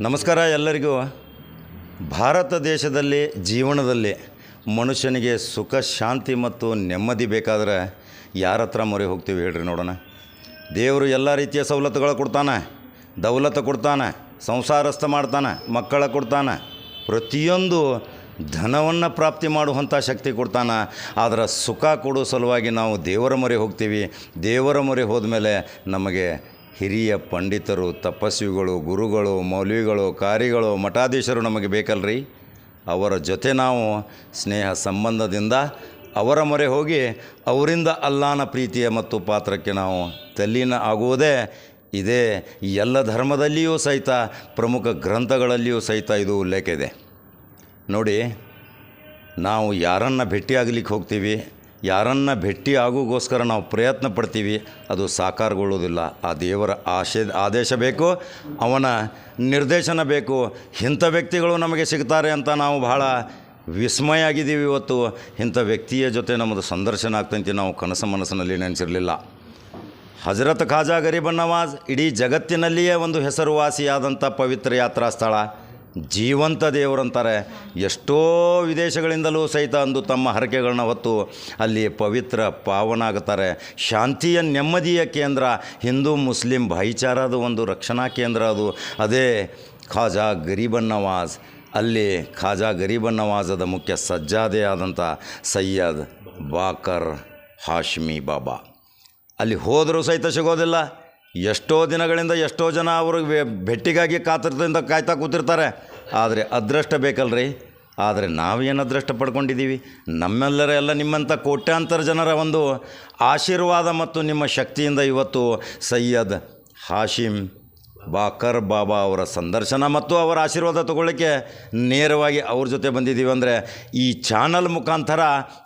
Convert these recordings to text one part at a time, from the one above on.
ನಮಸ್ಕಾರ ಎಲ್ಲರಿಗೂ. ಭಾರತ ದೇಶದಲ್ಲಿ, ಜೀವನದಲ್ಲಿ ಮನುಷ್ಯನಿಗೆ ಸುಖ, ಶಾಂತಿ ಮತ್ತು ನೆಮ್ಮದಿ ಬೇಕಾದರೆ ಯಾರ ಹತ್ರ ಮೊರೆ ಹೋಗ್ತೀವಿ ಹೇಳ್ರಿ ನೋಡೋಣ. ದೇವರು ಎಲ್ಲ ರೀತಿಯ ಸವಲತ್ತುಗಳು ಕೊಡ್ತಾನೆ. ದೌಲತ್ತು ಕೊಡ್ತಾನೆ. ಸಂಸಾರಸ್ಥ ಮಾಡ್ತಾನೆ. ಮಕ್ಕಳ ಕೊಡ್ತಾನೆ. ಪ್ರತಿಯೊಂದು ಧನವನ್ನು ಪ್ರಾಪ್ತಿ ಮಾಡುವಂಥ ಶಕ್ತಿ ಕೊಡ್ತಾನೆ. ಆದರೆ ಸುಖ ಕೊಡೋ ಸಲುವಾಗಿ ನಾವು ದೇವರ ಮೊರೆ ಹೋಗ್ತೀವಿ. ದೇವರ ಮೊರೆ ಹೋದ ಮೇಲೆ ನಮಗೆ ಹಿರಿಯ ಪಂಡಿತರು, ತಪಸ್ವಿಗಳು, ಗುರುಗಳು, ಮೌಲ್ವಿಗಳು ಕಾರಿಗಳು ಮಠಾಧೀಶರು ನಮಗೆ ಬೇಕಲ್ರಿ? ಅವರ ಜೊತೆ ನಾವು ಸ್ನೇಹ ಸಂಬಂಧದಿಂದ ಅವರ ಮೊರೆ ಹೋಗಿ ಅವರಿಂದ ಅಲ್ಲಾನ ಪ್ರೀತಿಯ ಮತ್ತು ಪಾತ್ರಕ್ಕೆ ನಾವು ತಲ್ಲೀನ ಆಗುವುದೇ ಇದೇ ಎಲ್ಲ ಧರ್ಮದಲ್ಲಿಯೂ ಸಹಿತ, ಪ್ರಮುಖ ಗ್ರಂಥಗಳಲ್ಲಿಯೂ ಸಹಿತ ಇದು ಉಲ್ಲೇಖ ಇದೆ. ನೋಡಿ, ನಾವು ಯಾರನ್ನು ಭೇಟಿಯಾಗಲಿಕ್ಕೆ ಹೋಗ್ತೀವಿ? ಯಾರನ್ನ ಭೇಟಿ ಆಗೋಗೋಸ್ಕರ ನಾವು ಪ್ರಯತ್ನ ಪಡ್ತೀವಿ, ಅದು ಸಾಕಾರಗೊಳ್ಳೋದಿಲ್ಲ ಆ ದೇವರ ಆಶೆ ಆದೇಶ ಬೇಕು, ಅವನ ನಿರ್ದೇಶನ ಬೇಕು. ಇಂಥ ವ್ಯಕ್ತಿಗಳು ನಮಗೆ ಸಿಗ್ತಾರೆ ಅಂತ ನಾವು ಬಹಳ ವಿಸ್ಮಯ ಆಗಿದ್ದೀವಿ ಇವತ್ತು. ಇಂಥ ವ್ಯಕ್ತಿಯ ಜೊತೆ ನಮ್ಮದು ಸಂದರ್ಶನ ಆಗ್ತಂತೆ ನಾವು ಕನಸು ಮನಸ್ಸಿನಲ್ಲಿ ನೆನೆಸಿರಲಿಲ್ಲ. ಹಜರತ್ ಖಾಜಾ ಗರೀಬನ್ ನವಾಜ್, ಇಡೀ ಜಗತ್ತಿನಲ್ಲಿಯೇ ಒಂದು ಹೆಸರುವಾಸಿಯಾದಂಥ ಪವಿತ್ರ ಯಾತ್ರಾ ಸ್ಥಳ ಜೀವಂತ ದೇವರಂತಾರೆ ಎಷ್ಟೋ ವಿದೇಶಗಳಿಂದಲೂ ಸಹಿತ ಅಂದು ತಮ್ಮ ಹರಕೆಗಳನ್ನ ಹೊತ್ತು ಅಲ್ಲಿ ಪವಿತ್ರ ಪಾವನ ಆಗುತ್ತಾರೆ ಶಾಂತಿಯ ನೆಮ್ಮದಿಯ ಕೇಂದ್ರ, ಹಿಂದೂ ಮುಸ್ಲಿಂ ಭಾಯಿಚಾರದ ಒಂದು ರಕ್ಷಣಾ ಕೇಂದ್ರ ಅದು. ಅದೇ ಖಾಜಾ ಗರೀಬನ್ ನವಾಜ್. ಅಲ್ಲಿ ಖಾಜಾ ಗರೀಬನ್ ನವಾಜದ ಮುಖ್ಯ ಸಜ್ಜಾದೆ ಆದಂಥ ಸಯ್ಯದ್ ಬಾಕರ್ ಹಾಶ್ಮಿ ಬಾಬಾ. ಅಲ್ಲಿ ಹೋದರೂ ಸಹಿತ ಸಿಗೋದಿಲ್ಲ. ಎಷ್ಟೋ ದಿನಗಳಿಂದ ಎಷ್ಟೋ ಜನ ಅವರು ಭೆಟ್ಟಿಗಾಗಿ ಕಾತರದಿಂದ ಕಾಯ್ತಾ ಕೂತಿರ್ತಾರೆ. ಆದರೆ ಅದೃಷ್ಟ ಬೇಕಲ್ರಿ? ಆದರೆ ನಾವೇನು ಅದೃಷ್ಟ ಪಡ್ಕೊಂಡಿದ್ದೀವಿ? ನಮ್ಮೆಲ್ಲರ ಎಲ್ಲ ನಿಮ್ಮಂಥ ಕೋಟ್ಯಾಂತರ ಜನರ ಒಂದು ಆಶೀರ್ವಾದ ಮತ್ತು ನಿಮ್ಮ ಶಕ್ತಿಯಿಂದ ಇವತ್ತು ಸಯ್ಯದ್ ಹಾಶಿಮ್ ಬಾಕರ್ ಬಾಬಾ ಅವರ ಸಂದರ್ಶನ ಮತ್ತು ಅವರ ಆಶೀರ್ವಾದ ತಗೊಳ್ಳಿಕ್ಕೆ ನೇರವಾಗಿ ಅವ್ರ ಜೊತೆ ಬಂದಿದ್ದೀವಿ ಅಂದರೆ ಈ ಚಾನಲ್ ಮುಖಾಂತರ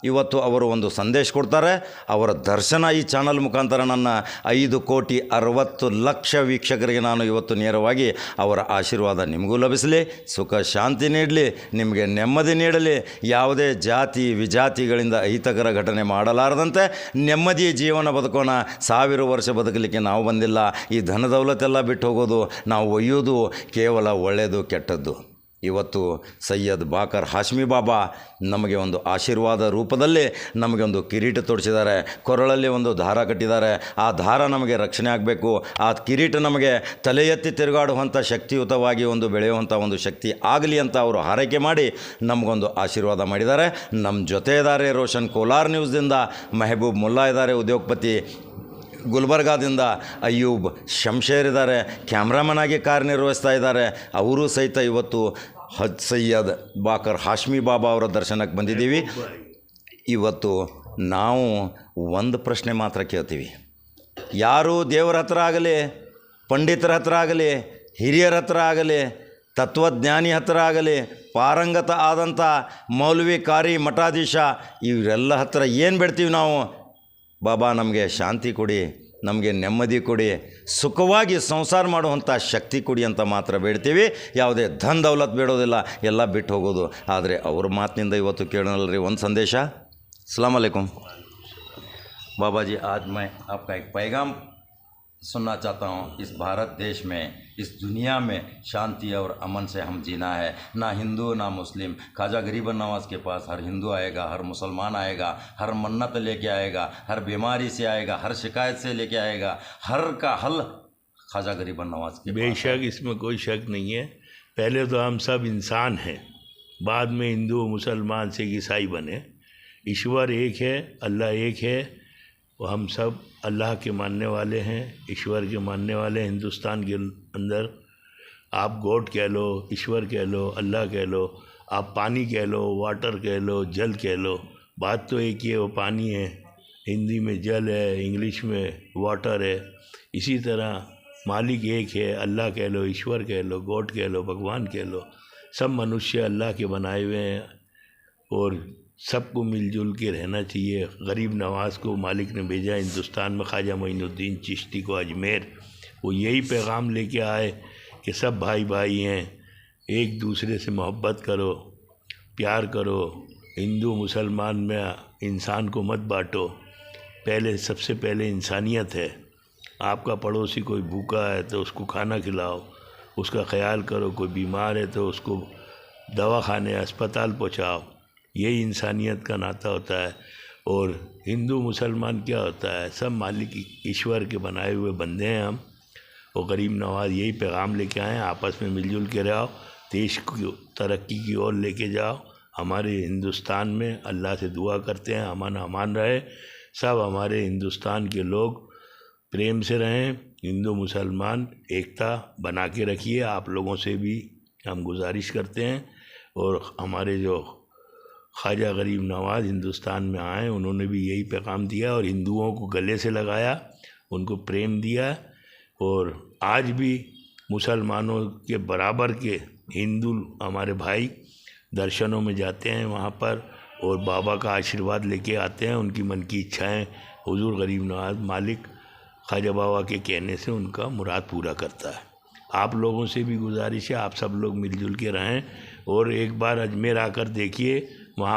ಇವತ್ತು ಅವರು ಒಂದು ಸಂದೇಶ ಕೊಡ್ತಾರೆ. ಅವರ ದರ್ಶನ ಈ ಚಾನಲ್ ಮುಖಾಂತರ ನನ್ನ ಐದು ಕೋಟಿ ಅರವತ್ತು ಲಕ್ಷ ವೀಕ್ಷಕರಿಗೆ ನಾನು ಇವತ್ತು ನೇರವಾಗಿ ಅವರ ಆಶೀರ್ವಾದ ನಿಮಗೂ ಲಭಿಸಲಿ. ಸುಖ, ಶಾಂತಿ ನೀಡಲಿ. ನಿಮಗೆ ನೆಮ್ಮದಿ ನೀಡಲಿ. ಯಾವುದೇ ಜಾತಿ, ವಿಜಾತಿಗಳಿಂದ ಅಹಿತಕರ ಘಟನೆ ಮಾಡಲಾರದಂತೆ ನೆಮ್ಮದಿಯ ಜೀವನ ಬದುಕೋಣ. ಸಾವಿರ ವರ್ಷ ಬದುಕಲಿಕ್ಕೆ ನಾವು ಬಂದಿಲ್ಲ. ಈ ಧನ ದೌಲತ್ತೆಲ್ಲ ಬಿಟ್ಟು ಹೋಗೋದು ನಾವು ಒಯ್ಯೋದು ಕೇವಲ ಒಳ್ಳೆಯದು, ಕೆಟ್ಟದ್ದು. ಇವತ್ತು ಸಯ್ಯದ್ ಬಾಕರ್ ಹಾಶ್ಮಿ ಬಾಬಾ ನಮಗೆ ಒಂದು ಆಶೀರ್ವಾದ ರೂಪದಲ್ಲಿ ನಮಗೆ ಒಂದು ಕಿರೀಟ ತೊಡಿಸಿದ್ದಾರೆ. ಕೊರಳಲ್ಲಿ ಒಂದು ದಾರ ಕಟ್ಟಿದ್ದಾರೆ. ಆ ದಾರ ನಮಗೆ ರಕ್ಷಣೆ ಆಗಬೇಕು. ಆ ಕಿರೀಟ ನಮಗೆ ತಲೆ ಎತ್ತಿ ತಿರುಗಾಡುವಂಥ ಶಕ್ತಿಯುತವಾಗಿ ಒಂದು ಬೆಳೆಯುವಂಥ ಒಂದು ಶಕ್ತಿ ಆಗಲಿ ಅಂತ ಅವರು ಹಾರೈಕೆ ಮಾಡಿ ನಮಗೊಂದು ಆಶೀರ್ವಾದ ಮಾಡಿದ್ದಾರೆ. ನಮ್ಮ ಜೊತೆ ಇದ್ದಾರೆ ರೋಷನ್ ಕೋಲಾರ್ ನ್ಯೂಸ್ದಿಂದ. ಮೆಹಬೂಬ್ ಮುಲ್ಲಾ ಇದ್ದಾರೆ ಉದ್ಯೋಗಪತಿ. ಗುಲ್ಬರ್ಗಾದಿಂದ ಅಯ್ಯೂಬ್ ಶಂಶೇರ್ ಇದ್ದಾರೆ ಕ್ಯಾಮ್ರಾಮನ್ ಆಗಿ ಕಾರ್ಯನಿರ್ವಹಿಸ್ತಾ ಇದ್ದಾರೆ. ಅವರು ಸಹಿತ ಇವತ್ತು ಹಜ್ ಸಯ್ಯದ್ ಬಾಕರ್ ಹಾಶ್ಮಿ ಬಾಬಾ ಅವರ ದರ್ಶನಕ್ಕೆ ಬಂದಿದ್ದೀವಿ. ಇವತ್ತು ನಾವು ಒಂದು ಪ್ರಶ್ನೆ ಮಾತ್ರ ಕೇಳ್ತೀವಿ. ಯಾರು ದೇವರ ಹತ್ರ ಆಗಲಿ, ಪಂಡಿತರ ಹತ್ರ ಆಗಲಿ, ಹಿರಿಯರ ಹತ್ರ ಆಗಲಿ, ತತ್ವಜ್ಞಾನಿ ಹತ್ರ ಆಗಲಿ, ಪಾರಂಗತ ಆದಂಥ ಮೌಲ್ವಿ ಕಾರಿ ಮಠಾಧೀಶ, ಇವರೆಲ್ಲ ಹತ್ರ ಏನು ಬಿಡ್ತೀವಿ ನಾವು? ಬಾಬಾ, ನಮಗೆ ಶಾಂತಿ ಕೊಡಿ, ನಮಗೆ ನೆಮ್ಮದಿ ಕೊಡಿ, ಸುಖವಾಗಿ ಸಂಸಾರ ಮಾಡುವಂಥ ಶಕ್ತಿ ಕೊಡಿ ಅಂತ ಮಾತ್ರ ಬೇಡ್ತೀವಿ. ಯಾವುದೇ ಧನ್ ದೌಲತ್ ಬೇಡೋದಿಲ್ಲ, ಎಲ್ಲ ಬಿಟ್ಟು ಹೋಗೋದು. ಆದರೆ ಅವ್ರ ಮಾತಿನಿಂದ ಇವತ್ತು ಕೇಳೋಣಲ್ರಿ ಒಂದು ಸಂದೇಶ. ಸಲಾಮ್ ಅಲೈಕುಮ್. سننا چاہتا ہوں اس بھارت دیش میں اس دنیا میں شانتی اور امن سے ہم جینا ہے۔ نہ ہندو نہ مسلم۔ خواجہ غریب نواز کے پاس ہر ہندو آئے گا ہر مسلمان آئے گا ہر منت لے کے آئے گا ہر بیماری سے آئے گا ہر شکایت سے لے کے آئے گا۔ ہر کا حل خواجہ غریب نواز کے بے شک اس میں کوئی شک نہیں ہے۔ پہلے تو ہم سب انسان ہیں۔ بعد میں ہندو مسلمان سے عیسائی بنے۔ ایشور ایک ہے اللہ ایک ہے۔ وہ ہم سب اللہ کے ماننے والے ہیں، ایشور کے ماننے والے ہیں، ہندوستان کے اندر آپ گوڈ کہہ لو، ایشور کہہ لو، اللہ کہہ لو، آپ پانی کہہ لو، واٹر کہہ لو، جل کہہ لو، بات تو ایک ہی ہے، وہ پانی ہے۔ ہندی میں جل ہے، انگلش میں واٹر ہے۔ اسی طرح مالک ایک ہے، اللہ کہہ لو، ایشور کہہ لو گوڈ کہہ لو، بھگوان کہہ لو۔ سب منوشیہ اللہ کے بنائے ہوئے ہیں اور سب کو مل جل کے رہنا چاہیے۔ غریب نواز کو مالک نے بھیجا، ہندوستان میں خواجہ معین الدین چشتی کو اجمیر۔ وہ یہی پیغام لے کے آئے کہ سب بھائی بھائی ہیں، ایک دوسرے سے محبت کرو، پیار کرو۔ ہندو مسلمان میں انسان کو مت بانٹو۔ پہلے، سب سے پہلے انسانیت ہے۔ آپ کا پڑوسی کوئی بھوکا ہے تو اس کو کھانا کھلاؤ، اس کا خیال کرو۔ کوئی بیمار ہے تو اس کو دوا خانے اسپتال پہنچاؤ۔ یہی انسانیت کا ناطہ ہوتا ہے اور ہندو مسلمان کیا ہوتا ہے؟ سب مالک ایشور کے بنائے ہوئے بندے ہیں ہم۔ اور غریب نواز یہی پیغام لے کے آئے ہیں، آپس میں مل جل کے رہو، دیش کی ترقی کی اور لے کے جاؤ۔ ہمارے ہندوستان میں اللہ سے دعا کرتے ہیں امن امان رہے۔ سب ہمارے ہندوستان کے لوگ پریم سے رہیں۔ ہندو مسلمان ایکتا بنا کے رکھیے، آپ لوگوں سے بھی ہم گزارش کرتے ہیں۔ اور ہمارے جو خواجہ غریب نواز ہندوستان میں آئے، انہوں نے بھی یہی پیغام دیا اور ہندوؤں کو گلے سے لگایا، ان کو پریم دیا اور آج بھی مسلمانوں کے برابر کے ہندو ہمارے بھائی درشنوں میں جاتے ہیں وہاں پر اور بابا کا آشیرواد لے کے آتے ہیں، ان کی من کی اچھائیں حضور غریب نواز مالک خواجہ بابا کے کہنے سے ان کا مراد پورا کرتا ہے۔ آپ لوگوں سے بھی گزارش ہے، آپ سب لوگ مل جل کے رہیں اور ایک بار اجمیر آ کر دیکھیے ವಹಾ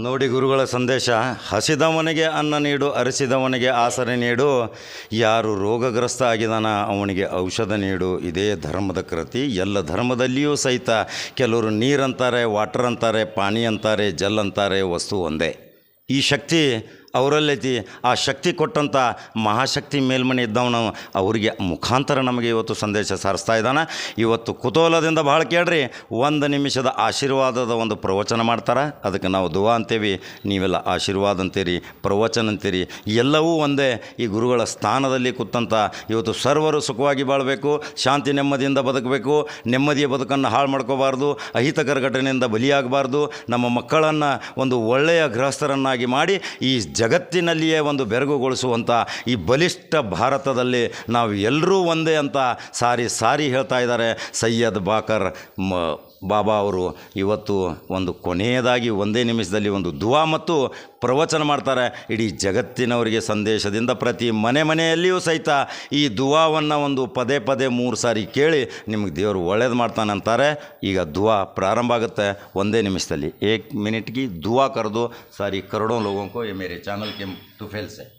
ನೋಡಿ ಗುರುಗಳ ಸಂದೇಶ, ಹಸಿದವನಿಗೆ ಅನ್ನ ನೀಡು, ಅರಸಿದವನಿಗೆ ಆಸರೆ ನೀಡು, ಯಾರು ರೋಗಗ್ರಸ್ತ ಆಗಿದಾನ ಅವನಿಗೆ ಔಷಧ ನೀಡು. ಇದೇ ಧರ್ಮದ ಕೃತಿ, ಎಲ್ಲ ಧರ್ಮದಲ್ಲಿಯೂ ಸಹಿತ ಕೆಲವರು ನೀರಂತಾರೆ ವಾಟರ್ ಅಂತಾರೆ, ಪಾನಿ ಅಂತಾರೆ, ಜಲ್ ಅಂತಾರೆ, ವಸ್ತು ಒಂದೇ. ಈ ಶಕ್ತಿ ಅವರಲ್ಲೈತಿ ಆ ಶಕ್ತಿ ಕೊಟ್ಟಂಥ ಮಹಾಶಕ್ತಿ ಮೇಲ್ಮನೆ ಇದ್ದವನು ಅವರಿಗೆ ಮುಖಾಂತರ ನಮಗೆ ಇವತ್ತು ಸಂದೇಶ ಸಾರಿಸ್ತಾ ಇದ್ದಾನೆ. ಇವತ್ತು ಕುತೂಹಲದಿಂದ ಭಾಳ ಕೇಳ್ರಿ. ಒಂದು ನಿಮಿಷದ ಆಶೀರ್ವಾದದ ಒಂದು ಪ್ರವಚನ ಮಾಡ್ತಾರೆ. ಅದಕ್ಕೆ ನಾವು ದುವಾ ಅಂತೇವಿ. ನೀವೆಲ್ಲ ಆಶೀರ್ವಾದ ಅಂತೀರಿ, ಪ್ರವಚನ ಅಂತೀರಿ. ಎಲ್ಲವೂ ಒಂದೇ ಈ ಗುರುಗಳ ಸ್ಥಾನದಲ್ಲಿ ಕೂತಂಥ ಇವತ್ತು ಸರ್ವರು ಸುಖವಾಗಿ ಬಾಳಬೇಕು, ಶಾಂತಿ ನೆಮ್ಮದಿಯಿಂದ ಬದುಕಬೇಕು, ನೆಮ್ಮದಿಯ ಬದುಕನ್ನು ಹಾಳು ಮಾಡ್ಕೋಬಾರ್ದು, ಅಹಿತಕರ ಘಟನೆಯಿಂದ ಬಲಿಯಾಗಬಾರ್ದು, ನಮ್ಮ ಮಕ್ಕಳನ್ನು ಒಂದು ಒಳ್ಳೆಯ ಗೃಹಸ್ಥರನ್ನಾಗಿ ಮಾಡಿ ಈ ಜಗತ್ತಿನಲ್ಲಿಯೇ ಒಂದು ಬೆರಗುಗೊಳಿಸುವಂಥ ಈ ಬಲಿಷ್ಠ ಭಾರತದಲ್ಲಿ ನಾವು ಎಲ್ಲರೂ ಒಂದೇ ಅಂತ ಸಾರಿ ಸಾರಿ ಹೇಳ್ತಾ ಇದ್ದಾರೆ ಸೈಯದ್ ಬಾಕರ್ ಮ ಬಾಬಾ ಅವರು ಇವತ್ತು ಒಂದು ಕೊನೆಯದಾಗಿ ಒಂದೇ ನಿಮಿಷದಲ್ಲಿ ಒಂದು ದುವಾ ಮತ್ತು ಪ್ರವಚನ ಮಾಡ್ತಾರೆ. ಇಡೀ ಜಗತ್ತಿನವರಿಗೆ ಸಂದೇಶದಿಂದ ಪ್ರತಿ ಮನೆ ಮನೆಯಲ್ಲಿಯೂ ಸಹಿತ ಈ ದುವಾವನ್ನು ಒಂದು ಪದೇ ಪದೇ ಮೂರು ಸಾರಿ ಕೇಳಿ ನಿಮಗೆ ದೇವರು ಒಳ್ಳೇದು ಮಾಡ್ತಾನಂತಾರೆ ಈಗ ದುವಾ ಪ್ರಾರಂಭ ಆಗುತ್ತೆ ಒಂದೇ ನಿಮಿಷದಲ್ಲಿ. ಏಕ್ ಮಿನಿಟ್ಗೆ ದುವಾ ಕರೆದು ಸಾರಿ ಕರಡೋ ಲೋಗೋಂಕೋ ಎ ಮೇರೆ ಚಾನಲ್ ಕೆಮ್ ಟು ಫೇಲ್ಸೆ.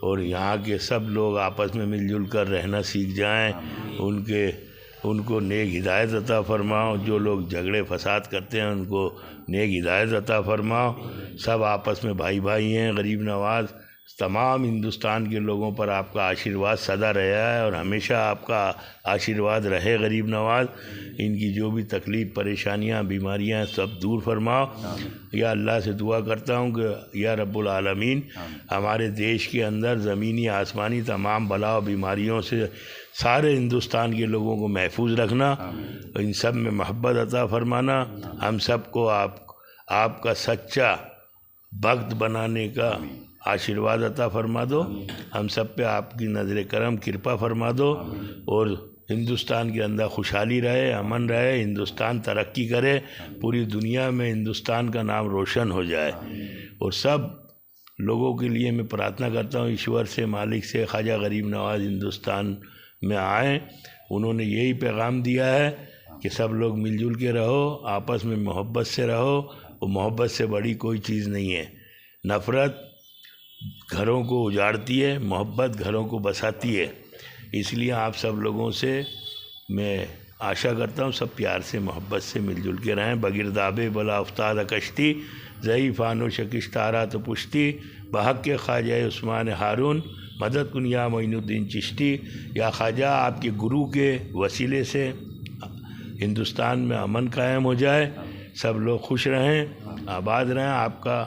اور یہاں کے سب لوگ آپس میں مل جل کر رہنا سیکھ جائیں۔ ان کے، ان کو نیک ہدایت عطا فرماؤ جو لوگ جھگڑے، فساد کرتے ہیں، ان کو نیک ہدایت عطا فرماؤ سب آپس میں بھائی بھائی ہیں، غریب نواز۔ تمام ہندوستان کے لوگوں پر آپ کا آشیرواد سدا رہا ہے اور ہمیشہ آپ کا آشیرواد رہے غریب نواز۔ ان کی جو بھی تکلیف پریشانیاں بیماریاں سب دور فرماؤ۔ یا اللہ سے دعا کرتا ہوں کہ یا رب العالمین ہمارے دیش کے اندر زمینی آسمانی تمام بلا و بیماریوں سے سارے ہندوستان کے لوگوں کو محفوظ رکھنا۔ ان سب میں محبت عطا فرمانا۔ ہم سب کو آپ آپ کا سچا بخت بنانے کا آشیرواد عطا فرما دو۔ ہم سب پہ آپ کی نظر کرم کرپا فرما دو۔ اور ہندوستان کے اندر خوشحالی رہے امن رہے ہندوستان ترقی کرے پوری دنیا میں ہندوستان کا نام روشن ہو جائے۔ اور سب لوگوں کے لیے میں پرارتھنا کرتا ہوں ایشور سے مالک سے خواجہ غریب نواز ہندوستان میں آئیں۔ انہوں نے یہی پیغام دیا ہے کہ سب لوگ مل جل کے رہو آپس میں محبت سے رہو۔ اور محبت سے بڑی کوئی چیز نہیں ہے۔ نفرت گھروں کو اجاڑتی ہے، محبت گھروں کو بساتی ہے۔ اس لیے آپ سب لوگوں سے میں آشا کرتا ہوں، سب پیار سے، محبت سے مل جل کے رہیں۔ بغیر دابے بلا افتاد کشتی، ضعیفان و شکشتارہ تو پشتی، بحق کے خواجہ عثمان ہارون، مدد کن یا معین الدین چشتی۔ یا خواجہ، آپ کے گرو کے وسیلے سے ہندوستان میں امن قائم ہو جائے۔ سب لوگ خوش رہیں، آباد رہیں۔ آپ کا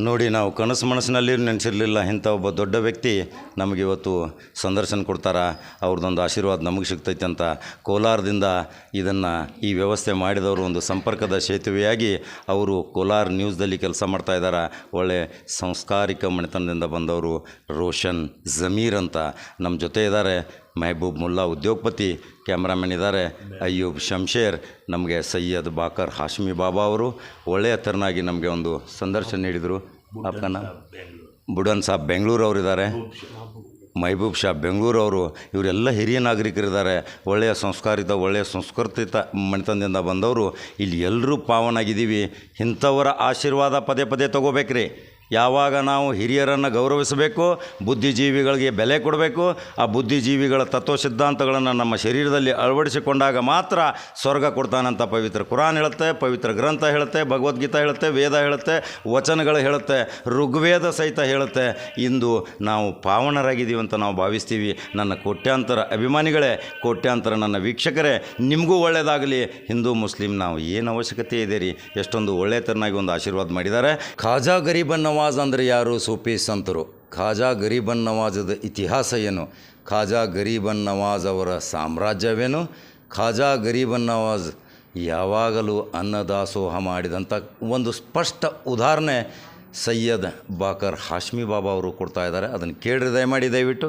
ನೋಡಿ, ನಾವು ಕನಸು ಮನಸ್ಸಿನಲ್ಲಿ ನೆನೆಸಿರಲಿಲ್ಲ ಇಂಥ ಒಬ್ಬ ದೊಡ್ಡ ವ್ಯಕ್ತಿ ನಮಗೆ ಇವತ್ತು ಸಂದರ್ಶನ ಕೊಡ್ತಾರೆ? ಅವ್ರದ್ದೊಂದು ಆಶೀರ್ವಾದ ನಮಗೆ ಸಿಗ್ತೈತೆ ಅಂತ ಕೋಲಾರದಿಂದ ಇದನ್ನು ಈ ವ್ಯವಸ್ಥೆ ಮಾಡಿದವರು ಒಂದು ಸಂಪರ್ಕದ ಸೇತುವೆಯಾಗಿ ಅವರು ಕೋಲಾರ ನ್ಯೂಸ್ದಲ್ಲಿ ಕೆಲಸ ಮಾಡ್ತಾ ಇದ್ದಾರೆ? ಒಳ್ಳೆ ಸಂಸ್ಕಾರಿಕ ಮನೆತನದಿಂದ ಬಂದವರು ರೋಷನ್ ಜಮೀರ್ ಅಂತ. ನಮ್ಮ ಜೊತೆ ಇದ್ದಾರೆ ಮೆಹಬೂಬ್ ಮುಲ್ಲಾ ಉದ್ಯೋಗಪತಿ ಕ್ಯಾಮ್ರಾಮನ್ ಇದ್ದಾರೆ ಅಯ್ಯೂಬ್ ಶಂಶೇರ್ ನಮಗೆ ಸೈಯದ್ ಬಾಕರ್ ಹಾಶ್ಮಿ ಬಾಬಾ ಅವರು. ಒಳ್ಳೆಯ ಥರನಾಗಿ ನಮಗೆ ಒಂದು ಸಂದರ್ಶನ ನೀಡಿದರು. ಅಪ್ಪನ ಬುಡನ್ ಸಾಬ್ ಬೆಂಗಳೂರು ಅವರಿದ್ದಾರೆ ಮಹಬೂಬ್ ಶಾ ಬೆಂಗಳೂರವರು ಇವರೆಲ್ಲ ಹಿರಿಯ ನಾಗರಿಕರಿದ್ದಾರೆ. ಒಳ್ಳೆಯ ಸಂಸ್ಕಾರಿತ ಒಳ್ಳೆಯ ಸಂಸ್ಕೃತಿತ ಮನೆತನದಿಂದ ಬಂದವರು. ಇಲ್ಲಿ ಎಲ್ಲರೂ ಪಾವನಾಗಿದ್ದೀವಿ. ಇಂಥವರ ಆಶೀರ್ವಾದ ಪದೇ ಪದೇ ತೊಗೋಬೇಕ್ರಿ. ಯಾವಾಗ ನಾವು ಹಿರಿಯರನ್ನು ಗೌರವಿಸಬೇಕು, ಬುದ್ಧಿಜೀವಿಗಳಿಗೆ ಬೆಲೆ ಕೊಡಬೇಕು, ಆ ಬುದ್ಧಿಜೀವಿಗಳ ತತ್ವ ಸಿದ್ಧಾಂತಗಳನ್ನು ನಮ್ಮ ಶರೀರದಲ್ಲಿ ಅಳವಡಿಸಿಕೊಂಡಾಗ ಮಾತ್ರ ಸ್ವರ್ಗ ಕೊಡ್ತಾನಂತ ಪವಿತ್ರ ಕುರಾನ್ ಹೇಳುತ್ತೆ, ಪವಿತ್ರ ಗ್ರಂಥ ಹೇಳುತ್ತೆ, ಭಗವದ್ಗೀತ ಹೇಳುತ್ತೆ, ವೇದ ಹೇಳುತ್ತೆ, ವಚನಗಳು ಹೇಳುತ್ತೆ, ಋಗ್ವೇದ ಸಹಿತ ಹೇಳುತ್ತೆ. ಇಂದು ನಾವು ಪಾವನರಾಗಿದ್ದೀವಿ ಅಂತ ನಾವು ಭಾವಿಸ್ತೀವಿ. ನನ್ನ ಕೋಟ್ಯಾಂತರ ಅಭಿಮಾನಿಗಳೇ, ಕೋಟ್ಯಾಂತರ ನನ್ನ ವೀಕ್ಷಕರೇ, ನಿಮಗೂ ಒಳ್ಳೆಯದಾಗಲಿ ಹಿಂದೂ, ಮುಸ್ಲಿಂ, ನಾವು ಏನು ಅವಶ್ಯಕತೆ ಇದೆ ರೀ? ಎಷ್ಟೊಂದು ಒಳ್ಳೆತನಾಗಿ ಒಂದು ಆಶೀರ್ವಾದ ಮಾಡಿದ್ದಾರೆ. ಖಾಜಾ ಗರೀಬನ್ ನವಾಜ್ ಅಂದರೆ ಯಾರು? ಸೂಫಿ ಸಂತರು. ಖಾಜಾ ಗರೀಬನ್ ನವಾಜದ ಇತಿಹಾಸ ಏನು? ಖಾಜಾ ಗರೀಬನ್ ನವಾಜ್ ಅವರ ಸಾಮ್ರಾಜ್ಯವೇನು? ಖಾಜಾ ಗರೀಬನ್ ನವಾಜ್ ಯಾವಾಗಲೂ ಅನ್ನದಾಸೋಹ ಮಾಡಿದಂಥ ಒಂದು ಸ್ಪಷ್ಟ ಉದಾಹರಣೆ ಸೈಯದ್ ಬಾಕರ್ ಹಾಶ್ಮಿ ಬಾಬಾ ಅವರು ಕೊಡ್ತಾ ಇದ್ದಾರೆ. ಅದನ್ನು ಕೇಳಿರಿ, ದಯಮಾಡಿ, ದಯವಿಟ್ಟು.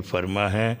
ಫರ್ಮಾ ಹೇ,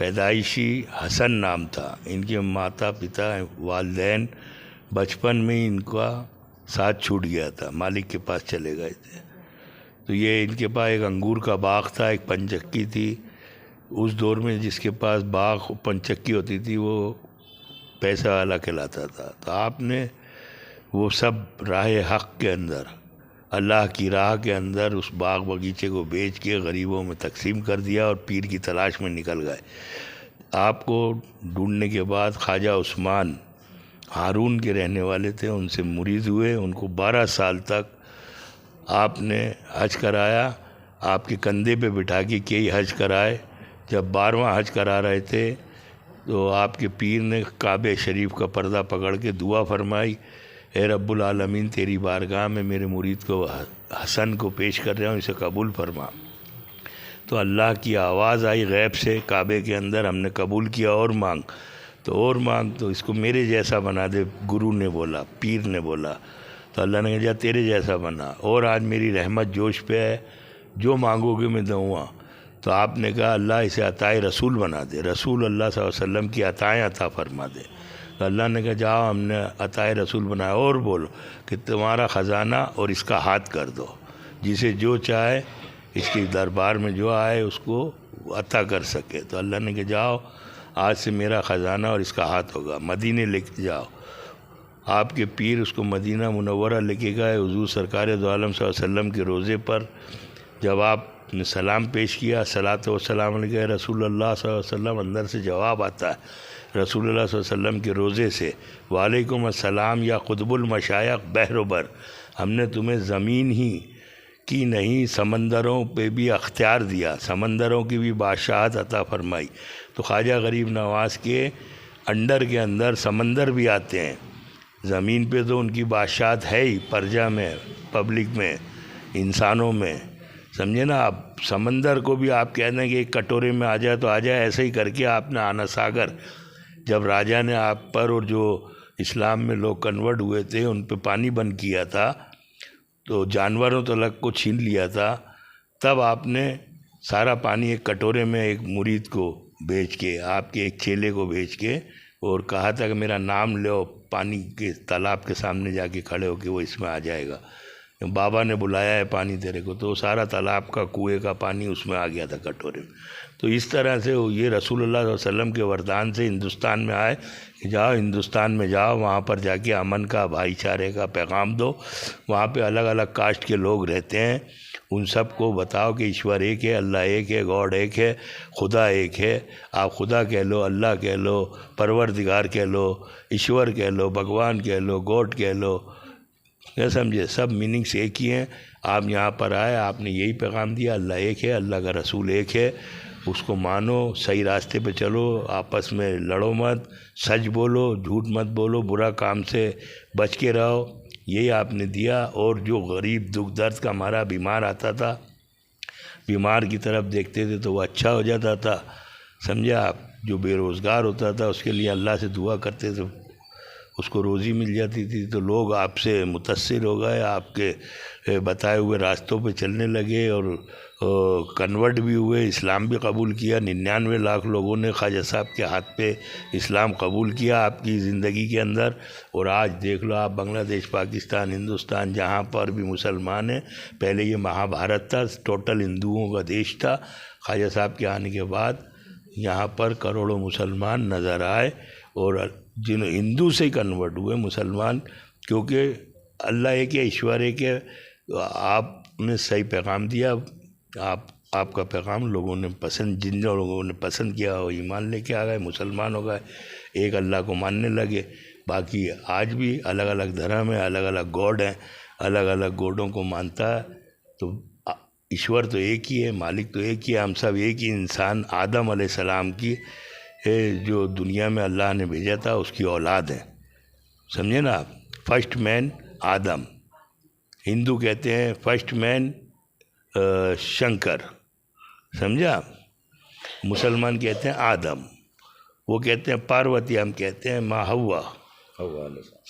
پیدائشی حسن نام تھا۔ ان کے ماتا پتا والدین بچپن میں ان کا ساتھ چھوٹ گیا تھا، مالک کے پاس چلے گئے تھے۔ تو یہ ان کے پاس ایک انگور کا باغ تھا، ایک پنچکی تھی۔ اس دور میں جس کے پاس باغ پنچکی ہوتی تھی، وہ پیسہ والا کہلاتا تھا۔ تو آپ نے وہ سب راہ حق کے اندر اللہ کی راہ کے اندر اس باغ باغیچے کو بیچ کے غریبوں میں تقسیم کر دیا اور پیر کی تلاش میں نکل گئے۔ آپ کو ڈھونڈنے کے بعد خواجہ عثمان ہارون کے رہنے والے تھے، ان سے مریض ہوئے۔ ان کو بارہ سال تک آپ نے حج کرایا، آپ کے کندھے پہ بٹھا کے کئی حج کرائے۔ جب بارہواں حج کرا رہے تھے تو آپ کے پیر نے کعب شریف کا پردہ پکڑ کے دعا فرمائی۔ اے رب العالمین، تیری بارگاہ میں میرے مرید کو، حسن کو پیش کر رہا ہوں، اسے قبول فرما۔ تو اللہ کی آواز آئی غیب سے، کعبے کے اندر ہم نے قبول کیا، اور مانگ۔ تو اور مانگ، تو اس کو میرے جیسا بنا دے، گرو نے بولا، پیر نے بولا۔ تو اللہ نے کہا تیرے جیسا بنا۔ اور آج میری رحمت جوش پہ ہے، جو مانگو گے میں دوں گا۔ تو آپ نے کہا، اللہ اسے عطائے رسول بنا دے۔ رسول اللہ صلی اللہ علیہ وسلم کی عطائیں عطا فرما دے۔ تو اللہ نے کہا، جاؤ ہم نے عطائے رسول بنایا، اور بولو کہ تمہارا خزانہ اور اس کا ہاتھ کر دو۔ جسے جو چاہے اس کے دربار میں جو آئے اس کو عطا کر سکے۔ تو اللہ نے کہا، جاؤ، آج سے میرا خزانہ اور اس کا ہاتھ ہوگا مدینہ لے کے جاؤ۔ آپ کے پیر اس کو مدینہ منورہ لے کے گئے، حضور سرکار دو عالم صلی اللہ علیہ وسلم کے روزے پر۔ جب آپ نے سلام پیش کیا صلاۃ و سلام علیہ، رسول اللہ صلی اللہ علیہ وسلم اندر سے جواب آتا ہے۔ رسول اللہ صلی اللہ علیہ وسلم کے روزے سے وعلیکم السلام یا قطب المشائق بہروبر ہم نے تمہیں زمین ہی کی نہیں، سمندروں پہ بھی اختیار دیا، سمندروں کی بھی بادشاہت عطا فرمائی۔ تو خواجہ غریب نواز کے انڈر کے اندر سمندر بھی آتے ہیں۔ زمین پہ تو ان کی بادشاہت ہے ہی، پرجا میں، پبلک میں، انسانوں میں۔ سمجھے نا آپ، سمندر کو بھی آپ کہہ دیں کہ ایک کٹورے میں آ جائے تو آ جائے ایسے ہی کر کے آپ نے آنا ساگر۔ جب راجہ نے آپ پر اور جو اسلام میں لوگ کنورٹ ہوئے تھے، ان پہ پانی بند کیا تھا، تو جانوروں تلک کو چھین لیا تھا، تب آپ نے سارا پانی ایک کٹورے میں ایک مرید کو بیچ کے، آپ کے ایک چیلے کو بیچ کے اور کہا تھا کہ میرا نام لو پانی کے تالاب کے سامنے جا کے کھڑے ہو کے وہ اس میں آ جائے گا۔ بابا نے بلایا ہے پانی تیرے کو، تو سارا تالاب کا کنویں کا پانی اس میں آ گیا تھا کٹورے میں۔ تو اس طرح سے یہ رسول اللہ صلی اللہ علیہ وسلم کے وردان سے ہندوستان میں آئے کہ جاؤ ہندوستان میں جاؤ، وہاں پر جا کے امن کا، بھائی چارے کا پیغام دو۔ وہاں پہ الگ الگ کاسٹ کے لوگ رہتے ہیں۔ ان سب کو بتاؤ کہ ایشور ایک ہے، اللہ ایک ہے، گاڈ ایک ہے، خدا ایک ہے۔ آپ خدا کہہ لو، اللہ کہہ لو، پروردگار کہہ لو، ایشور کہہ لو، بھگوان کہہ لو، گوڈ کہہ لو۔ کیا سمجھے سب میننگس ایک ہی ہیں۔ آپ یہاں پر آئے، آپ نے یہی پیغام دیا، اللہ ایک ہے، اللہ کا رسول ایک ہے۔ اس کو مانو، صحیح راستے پہ چلو، آپس میں لڑو مت، سچ بولو، جھوٹ مت بولو، برا کام سے بچ کے رہو۔ یہی آپ نے دیا۔ اور جو غریب دکھ درد کا ہمارا بیمار آتا تھا، بیمار کی طرف دیکھتے تھے تو وہ اچھا ہو جاتا تھا۔ سمجھا آپ؟ جو بے روزگار ہوتا تھا، اس کے لیے اللہ سے دعا کرتے تھے۔ اس کو روزی مل جاتی تھی تو لوگ آپ سے متاثر ہو گئے، آپ کے بتائے ہوئے راستوں پہ چلنے لگے اور کنورٹ بھی ہوئے، اسلام بھی قبول کیا۔ ننانوے لاکھ لوگوں نے خواجہ صاحب کے ہاتھ پہ اسلام قبول کیا آپ کی زندگی کے اندر۔ اور آج دیکھ لو آپ بنگلہ دیش، پاکستان، ہندوستان جہاں پر بھی مسلمان ہیں، پہلے یہ مہا بھارت تھا، ٹوٹل ہندوؤں کا دیش تھا۔ خواجہ صاحب کے آنے کے بعد یہاں پر کروڑوں مسلمان نظر آئے اور جن ہندو سے کنورٹ ہوئے، مسلمان، کیونکہ اللہ ایک ہے، ایشور ایک ہے، آپ نے صحیح پیغام دیا، آپ آپ کا پیغام لوگوں نے پسند، جن لوگوں نے پسند کیا، وہ ایمان لے کے آ گئے، مسلمان ہو گئے، ایک اللہ کو ماننے لگے۔ باقی آج بھی الگ الگ دھرم ہے، الگ الگ گاڈ ہیں، الگ الگ گوڈوں کو مانتا ہے۔ تو ایشور تو ایک ہی ہے، مالک تو ایک ہی ہے، ہم سب ایک ہی انسان، آدم علیہ السلام کی اے، جو دنیا میں اللہ نے بھیجا تھا اس کی اولاد ہے۔ سمجھے نا آپ؟ فرسٹ مین آدم ہندو کہتے ہیں فرسٹ مین شنکر۔ سمجھا مسلمان کہتے ہیں آدم۔ وہ کہتے ہیں پاروتی ہم کہتے ہیں ماں ہوا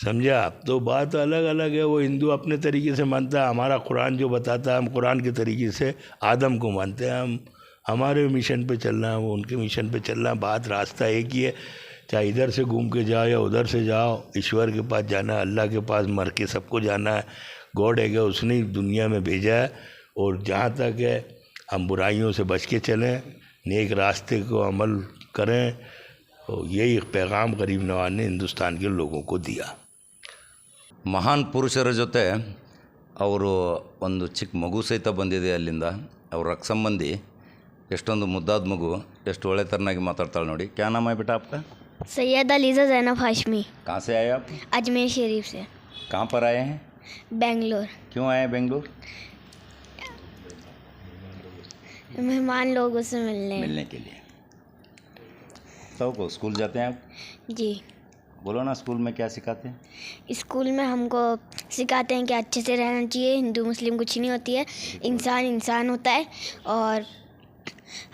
سمجھا آپ؟ تو بات الگ الگ ہے وہ ہندو اپنے طریقے سے مانتا ہے ہمارا قرآن جو بتاتا ہے ہم قرآن کے طریقے سے آدم کو مانتے ہیں۔ ہم ہمارے مشن پہ چل رہے ہیں وہ ان کے مشن پہ چل رہے ہیں بات راستہ ایک ہی ہے چاہے ادھر سے گھوم کے جاؤ یا ادھر سے جاؤ ایشور کے پاس جانا ہے اللہ کے پاس مر کے سب کو جانا ہے گوڈ ہے کہ اس نے دنیا میں بھیجا ہے اور جہاں تک ہے ہم برائیوں سے بچ کے چلیں نیک راستے کو عمل کریں اور یہی پیغام غریب نواز نے ہندوستان کے لوگوں کو دیا ಮಹಾನ್ ಪುರುಷರ ಜೊತೆ ಅವರು ಒಂದು ಚಿಕ್ಕ ಮಗು ಸಹಿತ ಬಂದಿದೆ ಅಲ್ಲಿಂದ ಅವ್ರ ರಕ್ತ ಸಂಬಂಧಿ ಎಷ್ಟೊಂದು ಮುದ್ದಾದ ಮಗು ಎಷ್ಟು ಒಳ್ಳೆ ತರನಾಗಿ ಮಾತಾಡ್ತಾಳೆ ನೋಡಿ. ಕ್ಯಾ ನಾಮ ಹೈ ಬೇಟಾ ಆಪ್ಕಾ سید علیزہ زینب ہاشمی کہاں سے آئے آپ اجمیر شریف سے کہاں پر آئے ہیں بنگلور کیوں آئے ہیں بنگلور مہمان لوگوں سے ملنے ملنے کے لیے سب کو اسکول جاتے ہیں آپ جی بولو نا اسکول میں کیا سکھاتے ہیں اسکول میں ہم کو سکھاتے ہیں کہ اچھے سے رہنا چاہیے ہندو مسلم کچھ نہیں ہوتی ہے انسان انسان ہوتا ہے اور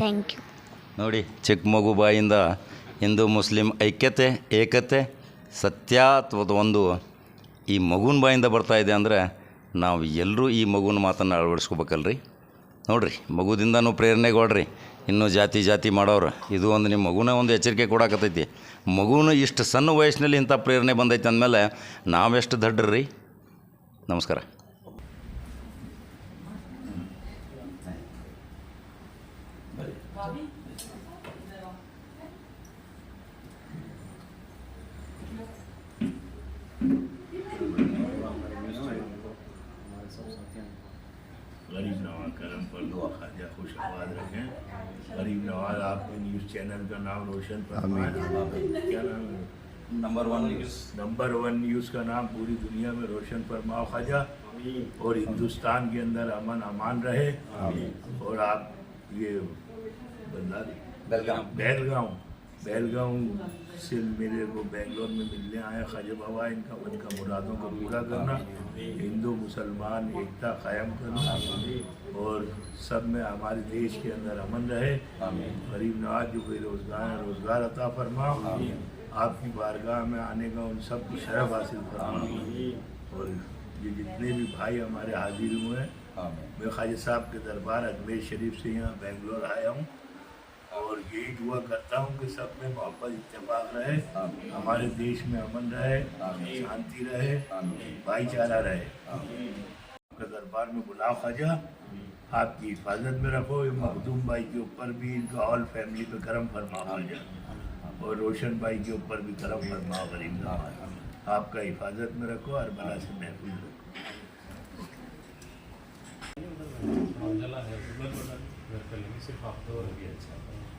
ಥ್ಯಾಂಕ್ ಯು ನೋಡಿ ಚಿಕ್ಕ ಮಗು ಬಾಯಿಂದ ಹಿಂದೂ ಮುಸ್ಲಿಂ ಐಕ್ಯತೆ ಏಕತೆ ಸತ್ಯಾತ್ವದ ಒಂದು ಈ ಮಗುನ ಬಾಯಿಂದ ಬರ್ತಾ ಇದೆ ಅಂದರೆ ನಾವು ಎಲ್ಲರೂ ಈ ಮಗುನ ಮಾತನ್ನು ಅಳವಡಿಸ್ಕೋಬೇಕಲ್ರಿ? ನೋಡಿರಿ ಮಗುದಿಂದನೂ ಪ್ರೇರಣೆಗೊಳ್ರಿ. ಇನ್ನೂ ಜಾತಿ ಜಾತಿ ಮಾಡೋರು. ಇದು ಒಂದು ನಿಮ್ಮ ಮಗುನ ಒಂದು ಎಚ್ಚರಿಕೆ ಕೊಡಾಕತ್ತೈತಿ. ಮಗುನ ಇಷ್ಟು ಸಣ್ಣ ವಯಸ್ಸಿನಲ್ಲಿ ಇಂಥ ಪ್ರೇರಣೆ ಬಂದೈತೆ ಅಂದಮೇಲೆ ನಾವೆಷ್ಟು ದಡ್ಡ್ರಿ ನಮಸ್ಕಾರ. نام روشن کیا نام ہے؟ Number one news. Number one news کا نام پوری دنیا میں روشن فرماؤ خواجہ۔ اور ہندوستان کے اندر امن امان رہے۔ اور آپ یہ بندہ بیلگاؤں پہلگاؤں سے میرے کو بنگلور میں ملنے آیا خواجہ بابا ان کا ان کا مرادوں کو پورا کرنا ہندو مسلمان ایکتا قائم کرنا اور سب میں ہمارے دیش کے اندر امن رہے۔ غریب نواز جو کوئی روزگار ہے روزگار عطا فرماؤں آپ کی بارگاہ میں آنے کا ان سب کو شرف حاصل فرماؤں اور یہ جتنے بھی بھائی ہمارے حاضر ہوئے ہیں میں خواجہ صاحب کے دربار اجمیر شریف سے یہاں بنگلور آیا ہوں۔ اور یہی دعا کرتا ہوں کہ سب میں محبت اتفاق رہے ہمارے دیش میں امن رہے شانتی رہے بھائی چارہ رہے۔ آپ کے دربار میں غلام خواجہ آپ کی حفاظت میں رکھو یہ مخدوم بھائی کے اوپر بھی ان کا آل فیملی پہ کرم فرما خواجہ۔ اور روشن بھائی کے اوپر بھی کرم فرما غریب آپ کا حفاظت میں رکھو اور بلا سے محفوظ رکھو۔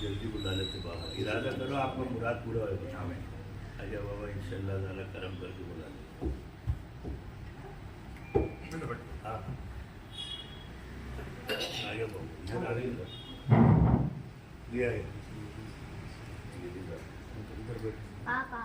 جلدی بلا لیتے بابا ارادہ کرو آپ کا مراد پورا ہوئے گی ہاں اجا بابا ان شاء اللہ تعالیٰ کرم کر کے بلا لیتے ہاں آ گیا بابا یہ آ گیا پاپا۔